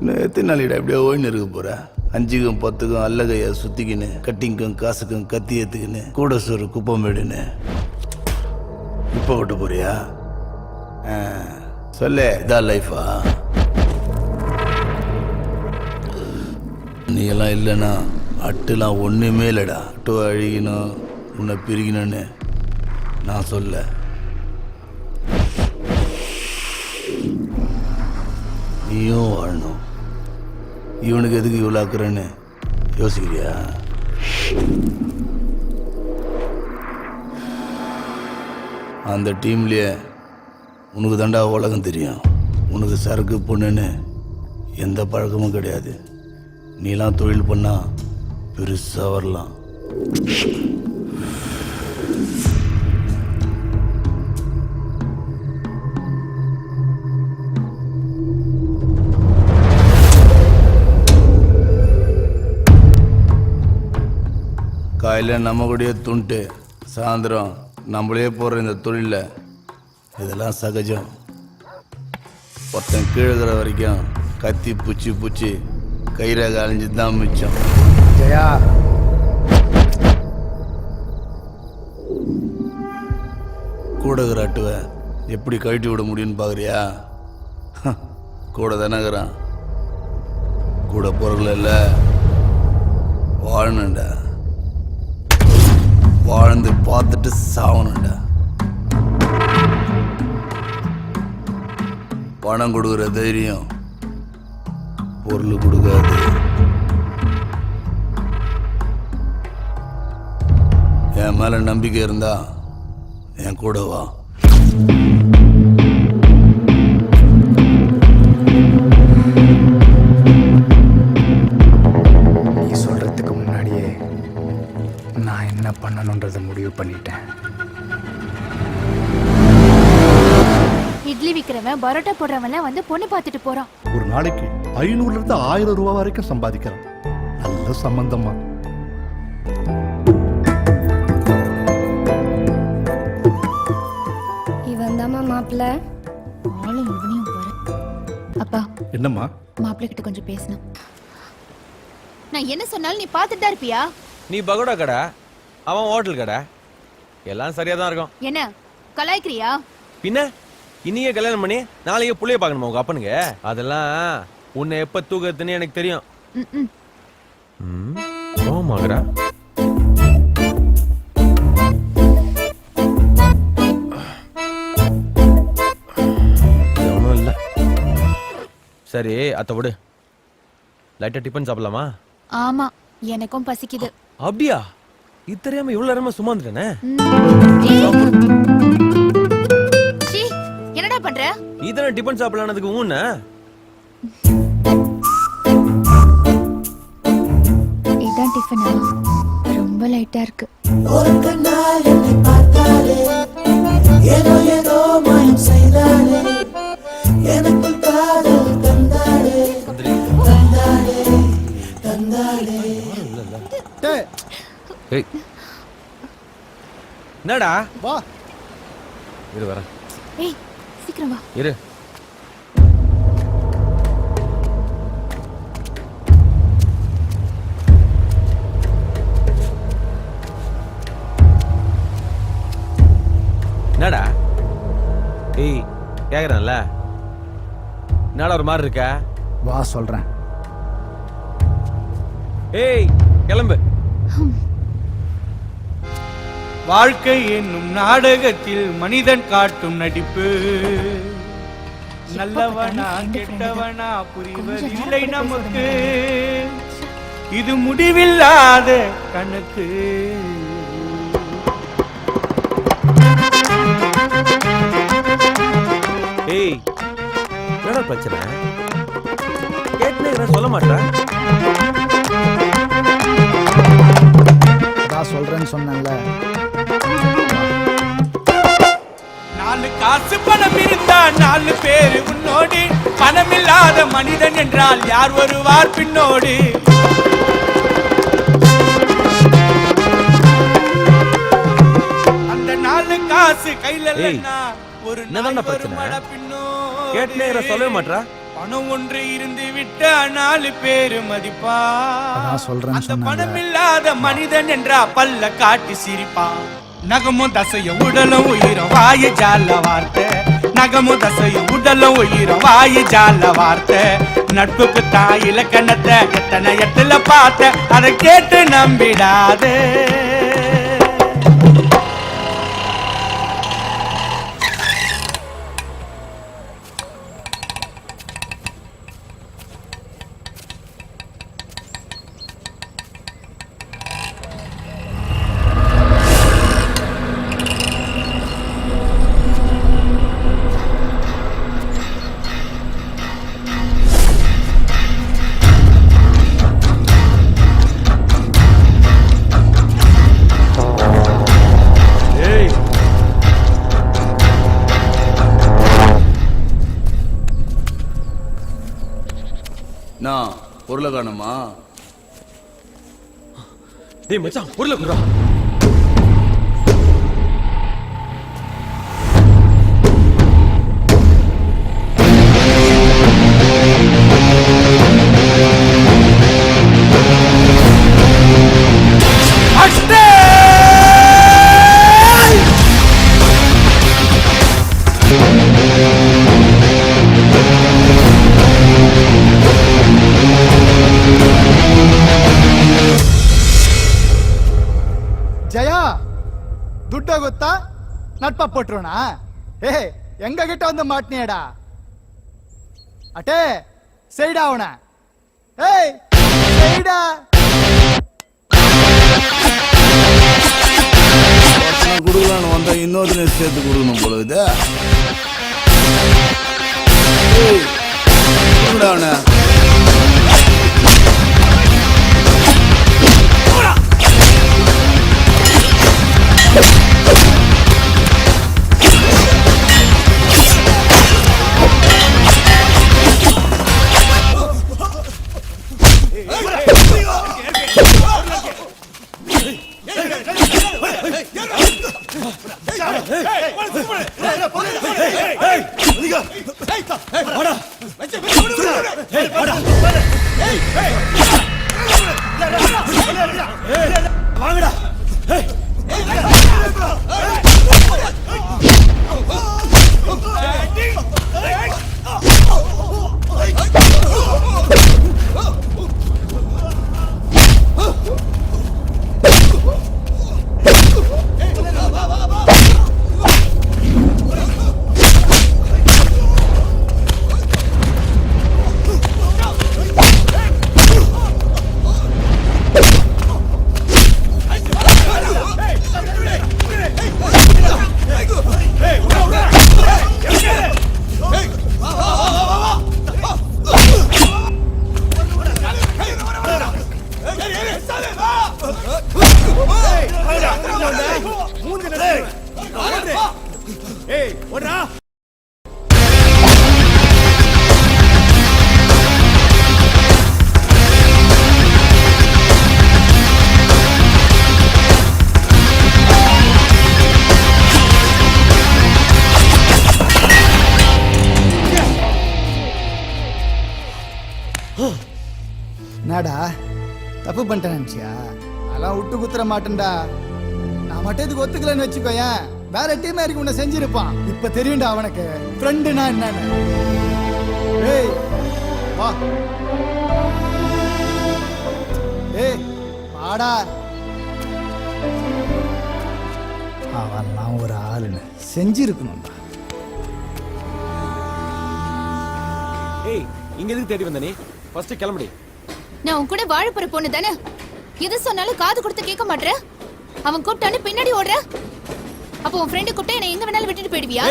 இன்னும் எத்தனை நாளைக்கு அப்படியே ஓய்னு இருக்க போகிற அஞ்சுக்கும் பத்துக்கும் அல்லகையை சுற்றிக்கின்னு கட்டிங்க்கும் காசுக்கும் கத்தி ஏற்றுக்கின்னு கூட சோறு குப்பம் மேடுன்னு இப்போ விட்டு போறியா? சொல்ல சொல்லு இதான் லைஃபா நீ எல்லாம் இல்லைன்னா அட்டுலாம் ஒன்றுமே இல்லைடா. அட்டு அழுகினோம் உன்னை பிரிக்கணும்னு நான் சொல்ல. நீயும் வாழணும். இவனுக்கு எதுக்கு இவ்வளோ ஆக்குறேன்னு யோசிக்கிறியா? அந்த டீம்லேயே உனக்கு தாண்டா உலகம் தெரியும். உனக்கு சரக்கு பொண்ணுன்னு எந்த பழக்கமும் கிடையாது. நீலாம் தொழில் பண்ணால் பெருசாக வரலாம். காலையில் நம்ம கூடயே துண்டு. சாயந்தரம் நம்மளே போடுற இந்த தொழிலில் இதெல்லாம் சகஜம். ஒருத்தன் கீழகிற வரைக்கும் கத்தி பூச்சி பூச்சி கயிறாக அழிஞ்சு தான் மிச்சம். ஜெயா. கூடகிற அட்டுவை எப்படி கழட்டி விட முடியும்னு பார்க்குறியா கூட தானேங்கிறான் கூட பொருள் இல்லை வாழணுண்டா வாழ்ந்து பார்த்துட்டு சாவணுண்டா பணம் கொடுக்குற தைரியம் பொருள் கொடுக்காது. என் மேல நம்பிக்கை இருந்தா என் கூட வா. விக்கிறவன் பரோட்டா போடுறவன்லாம் வந்து பொண்ணு பார்த்துட்டு போறான். ஒரு நாளைக்கு ஐநூறுல இருந்து ஆயிரம் ரூபாய் வரைக்கும் சம்பாதிக்கிறான். நல்ல சம்பந்தமா இவன் தாம்மா மாப்பிள்ள. ஆளும் இவனையும் பாரு. அப்பா என்னம்மா? மாப்பிள்ளை கிட்ட கொஞ்சம் பேசணும். நான் என்ன சொன்னாலும் நீ பார்த்துட்டு தான் இருப்பியா? நீ பகோடா கடை அவன் ஹோட்டல் கடை. எல்லாம் சரியா தான் இருக்கும். என்ன கலாய்க்கிறியா? பின்ன? இன்னையே கல்யாணம் பண்ணி நாளைக்கே புள்ளைய பார்க்கணுமா உங்க அப்பனுங்க அதெல்லாம் உன்னை எப்ப தூக்கத்துன்னு எனக்கு தெரியும். கோவமாகறா ஒன்றும் இல்லை. சரி அத்தை விடு. லைட்டாக டிஃபன் சாப்பிடலாமா? ஆமா எனக்கும் பசிக்குது. அப்படியா? இது தெரியாம இவ்வளவு நேரமா சும்மா வந்துட்டேனே நீ தானே டிஃபன் சாப்பிடலானதுக்கு ஊன்ன? இதான் டிஃபனா? ரொம்ப லைட்டா இருக்கு. ஒரு கண்ணால் என்னை பார்த்தாலே ஏதோ ஏதோ மயம் செய்தாலே எனக்குள் காதல் தந்தாளே தந்தாளே ஏய். என்னடா? வா. இரு வரேன் ஏய் சீக்கிரம் வா. இரு. என்னடா? ஏய் கேக்குறேன்ல. என்னடா ஒரு மாதிரி இருக்க? வா சொல்றேன். ஏய் கிளம்பு. வாழ்க்கை என்னும் நாடகத்தில் மனிதன் காட்டும் நடிப்பு. நல்லவனா கெட்டவனா புரிவதில்லை நமக்கு. இது முடிவில்லாத கணக்கு. ஏய் என்னடா பிரச்சனை? கேட்டுன்னு சொல்ல மாட்டேன் அதான் சொல்றேன்னு சொன்னேன்ல. நாலு காசு பணம் இருந்தா நாலு பேரு உன்னோடு. பணமில்லாத மனிதன் என்றால் யார் வருவார் பின்னோடு? அந்த நாலு காசு கையில ஒரு பிரச்சனை? சொல்லவே மாட்றா? பணம் ஒன்று இருந்து விட்டா நாலு பேரு மதிப்பா. அதான் சொல்றேன்னு அந்த. பணம் இல்லாத மனிதன் என்றா பல்ல காட்டி சிரிப்பான். நகமும் தசையும் உடலும் உயிரும் வாயு ஜால வார்த்தை. நகமும் தசையும் உடலும் உயிரும் வாயு ஜால வார்த்தை. நட்புக்கு தான் இலக்கணத்தை எத்தனை எட்டுல பார்த்த? அதை கேட்டு நம்பிடாதே. காணுமா டேய் மச்சான் பொருளை குடுறா you. ಗೊತ್ತಾ ನಟ್ಪ ಪಟ್ರೋಣ ಏ ಹೆಂಗ ಗಿಟ್ಟ ಒಂದು ಮಾಟ್ನೇಡಾ ಅಟೇ ಸೈಡ್ ಅವಣ ಏಯ್ ಸೈಡಾ ಗುಡುಗಲಾನು ಅಂತ ಇನ್ನೊಂದನೇ ಸೇತು ಗುಡುಗನು ಬರೋದೆ ಗುಡುಗಣ ஏய், கொடுங்கடா தப்பு பண்ணிட்டேன் நினச்சியா? அதெல்லாம் விட்டு குத்துற மாட்டேன்டா. நான் மட்டும் இதுக்கு ஒத்துக்கலன்னு வச்சுக்கோயேன் வேற டீம் இருக்கு உன்னை செஞ்சிருப்பான். இப்ப தெரியும்டா அவனுக்கு. ஃப்ரெண்டுனா என்னன்னு. ஏய் வா. ஏய் வாடா. அவன்லாம் ஒரு ஆளுன்னு செஞ்சிருக்கணும்டா. ஏய் இங்க எதுக்கு தேடி வந்தனே நீ? ஃபர்ஸ்ட் கிளம்புடி. நான் உன் கூட வாழ போற பொண்ணு தானே? எது சொன்னாலும் காது கொடுத்து கேட்க மாட்ற? அவன் கூப்பிட்டான்னு பின்னாடி ஓடுற? அப்போ உன் ஃப்ரெண்டு கூப்பிட்டு என்னை எங்க வேணாலும் விட்டுட்டு போயிடுவியா?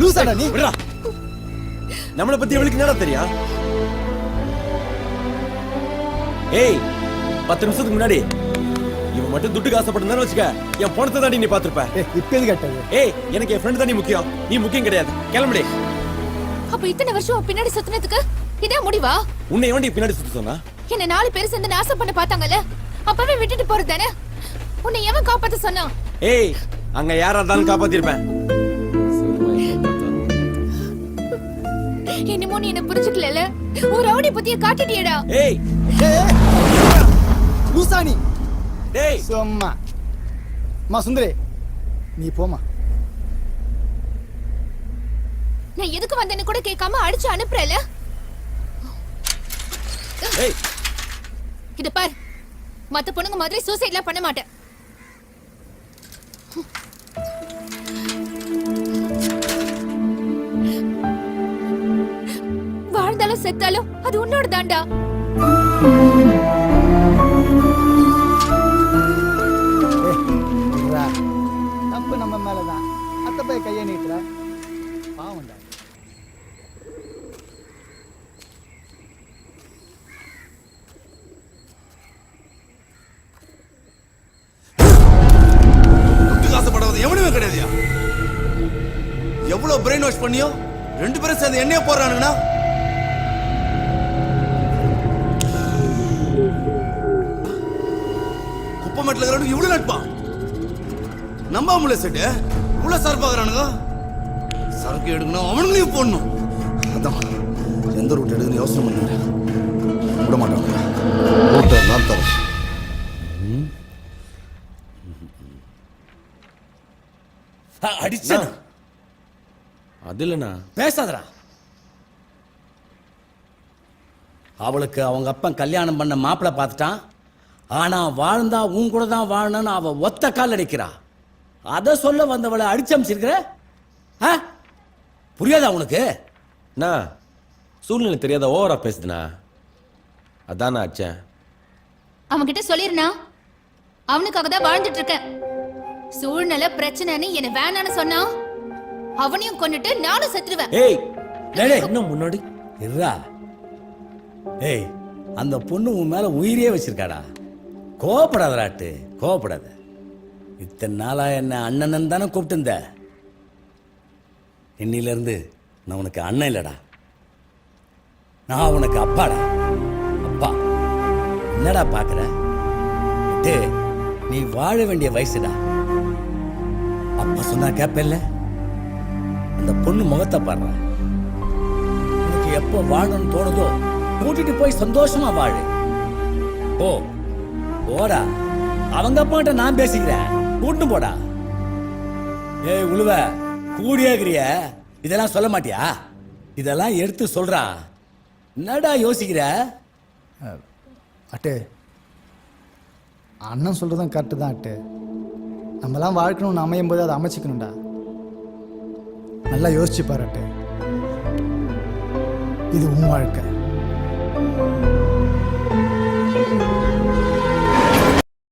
லூசாடா நீ. விடுடா நம்மளை பத்தி எவளுக்கு என்னடா தெரியும்? ஏய் பத்து நிமிஷத்துக்கு முன்னாடி இவன் மட்டும் துட்டுக்கு ஆசைப்பட்டிருந்தான்னு வச்சுக்க என் பணத்தை தாண்டி நீ பாத்துருப்ப இப்ப எது கேட்டது ஏய் எனக்கு என் ஃப்ரெண்ட் தான் நீ முக்கியம். நீ முக்கியம் கிடையாது. கிளம்புடி. அப்ப இத்தனை வருஷம் பின்னாடி சுத்தினதுக்கு இதே முடிவா? உன்னை எவன்டி பின்னாடி சுத்த சொன்னா? என்ன நாலு பேர் சேர்ந்து நாசம் பண்ண பார்த்தாங்கல்ல? அப்பவே விட்டுட்டு போறது தானே? உன்னை எவன் காப்பாத்த சொன்னான் ஏய் அங்க யாரா இருந்தாலும் காப்பாத்திருப்பேன். என்னமோ நீ என்ன புரிஞ்சுக்கல ஒரு ரவுடி பத்திய காட்டிட்டியடா. ஏய் ஏய், லூசானி டேய். சும்மா. மா சுந்தரி நீ போமா நான் எதுக்கு வந்தேன்னு கூட கேட்காம அடிச்சு அனுப்புறல ஏய். இத பார். மத்த பொண்ணுங்க மாதிரி சூசைட்லாம் பண்ண மாட்டேன். வாழ்ந்தாலும் செத்தாலும் அது உன்னோட தாண்டா. தப்பு நம்ம மேலதான். அத்தை போய் கையை நீட்டுற. பாவம்டா. எவ்வளவு பிரெயின் வாஷ் பண்ணியோ? ரெண்டு பேரும் சேர்ந்து என்னைய போடுறானுங்கண்ணா? குப்பமேட்டில் இருக்கிறவனுக்கு இவ்வளவு நட்பா? நம்ப முடியல செட்டு இவ்வளவு சார் பாக்குறானுங்க சரக்கு எடுக்கணும் அவனுங்களையும் போடணும். அதான் எந்த ரூட் எடுக்கணும் யோசனை பண்ணுங்க. விட மாட்டாங்க. ரூட்டை நான் தரேன். அடிச்சா அது இல்லண்ணா. பேசாதடா. அவளுக்கு அவங்க அப்பன் கல்யாணம் பண்ண மாப்பிள்ளை பார்த்துட்டான். ஆனா வாழ்ந்தா உன் கூட தான் வாழணும்னு அவ ஒத்த கால் அடிக்கிறா. அதை சொல்ல வந்தவளை அடிச்சமிச்சிருக்கிற ஆ? புரியாதா உனக்கு? அண்ணா சூழ்நிலை தெரியாத ஓவரா பேசுதுண்ணா. அதாண்ணா ஆச்சேன் அவன்கிட்ட சொல்லிருனா அவனுக்காக தான் வாழ்ந்துட்டு இருக்கேன். சூழ்நிலை பிரச்சனைன்னு என்ன வேணான்னு சொன்னா அவனையும் கொன்னுட்டு நானும் செத்துருவேன். ஏய் டேய், டேய், இன்னும் முன்னாடி இருடா. ஏய் அந்த பொண்ணு உன் மேல உயிரே வச்சிருக்காடா. கோவப்படாதராட்டு கோவப்படாத. இத்தனை நாளா என்ன அண்ணன் தானே கூப்பிட்டு இருந்த இருந்து நான் உனக்கு அண்ணன் இல்லடா. நான் உனக்கு அப்பாடா. அப்பா. என்னடா பார்க்குற டேய், நீ வாழ வேண்டிய வயசுடா. அப்பா சொன்னா கேப்பல்ல அந்த பொண்ணு முகத்தை பாடுறேன் உனக்கு எப்போ வாழணும்னு தோணுதோ கூட்டிட்டு போய் சந்தோஷமா வாழு. ஓ போடா. அவங்க அப்பாட்ட நான் பேசிக்கிறேன். கூட்டு போடா. ஏய் உழுவ. கூடியாகிறிய இதெல்லாம் சொல்ல மாட்டியா? இதெல்லாம் எடுத்து சொல்றா. என்னடா யோசிக்கிற? அட்டு அண்ணன் சொல்றதும் கரெக்டு தான் அட்டு. நம்மலாம் வாழ்க்கணும்னு அமையும் போது அதை அமைச்சிக்கணும்டா? நல்லா யோசிச்சு பாரு இது உன் வாழ்க்கை.